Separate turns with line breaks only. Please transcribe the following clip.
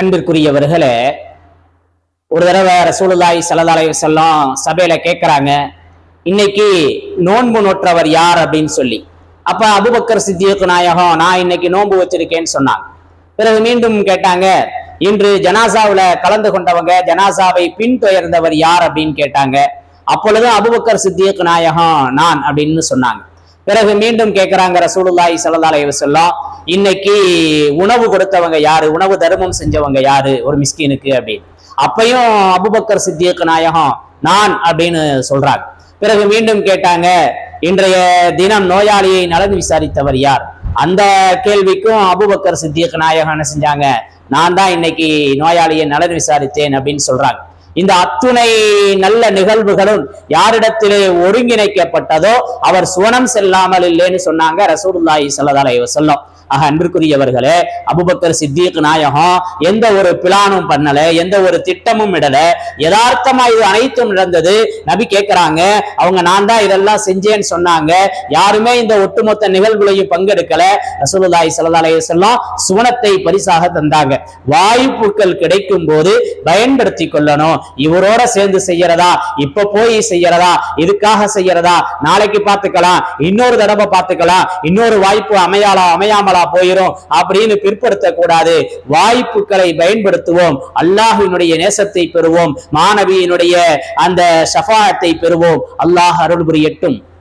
அன்பிற்குரியவர்களே ஒரு தடவை ரசூலுல்லாய் சலதாலை செல்லாம் சபையில கேட்குறாங்க இன்னைக்கு நோன்பு நோற்றவர் யார் அப்படின்னு சொல்லி. அப்ப அபுபக்கர் சித்தியக்கு நாயகம் நான் இன்னைக்கு நோன்பு வச்சிருக்கேன்னு சொன்னாங்க. பிறகு மீண்டும் கேட்டாங்க இன்று ஜனாசாவில் கலந்து கொண்டவங்க ஜனாசாவை பின்தொயர்ந்தவர் யார் அப்படின்னு கேட்டாங்க. அப்பொழுது அபுபக்கர் சித்தியக்கு நாயகம் நான் அப்படின்னு சொன்னாங்க. பிறகு மீண்டும் கேட்கிறாங்க ரசூலுல்லாய் ஸல்லல்லாஹு சொல்லலாம் இன்னைக்கு உணவு கொடுத்தவங்க யாரு? உணவு தர்மம் செஞ்சவங்க யாரு? ஒரு மிஸ்கினுக்கு அப்படின்னு. அப்பையும் அபுபக்கர் சித்தியக் நாயகம் நான் அப்படின்னு சொல்றாங்க. பிறகு மீண்டும் கேட்டாங்க இன்றைய தினம் நோயாளியை நலன் விசாரித்தவர் யார்? அந்த கேள்விக்கும் அபுபக்கர் சித்தியக் நாயகம் என்ன செஞ்சாங்க நான் தான் இன்னைக்கு நோயாளியை நலன் விசாரித்தேன் அப்படின்னு சொல்றாங்க. இந்த அத்துணை நல்ல நிகழ்வுகளும் யாரிடத்திலே ஒருங்கிணைக்கப்பட்டதோ அவர் சுவனம் செல்லாமல் இல்லைன்னு சொன்னாங்க ரசூலுல்லாஹி ஸல்லல்லாஹு அலைஹி ஆக அன்பிற்குரியவர்களே அபுபக்கர் சித்திக் நாயகம் எந்த ஒரு பிளானும் பண்ணல எந்த ஒரு திட்டமும் இடல. யதார்த்தமா இது அனைத்தும் நடந்தது. நபி கேட்கிறாங்க அவங்க நான் தான் இதெல்லாம் செஞ்சேன்னு சொன்னாங்க. யாருமே இந்த ஒட்டுமொத்த நிகழ்வுகளையும் பங்கெடுக்கல. ரசூலுல்லாஹி ஸல்லல்லாஹு அலைஹி வஸல்லம் சுவனத்தை பரிசாக தந்தாங்க. வாய்ப்புகள் கிடைக்கும் போது பயன்படுத்தி கொள்ளணும். இவரோட சேர்ந்து செய்யறதா? இப்ப போய் செய்யறதா? இதுக்காக செய்யறதா? நாளைக்கு பார்த்துக்கலாம். இன்னொரு தடவை பார்த்துக்கலாம். இன்னொரு வாய்ப்பு அமையாளா அமையாமலா போயிரும் அப்படின்னு பிற்படுத்த கூடாது வாய்ப்புகளை பயன்படுத்துவோம். அல்லாஹினுடைய நேசத்தை பெறுவோம். மாணவியினுடைய அந்த ஷஃபாத்தை பெறுவோம். அல்லாஹ் அருள் புரியட்டும்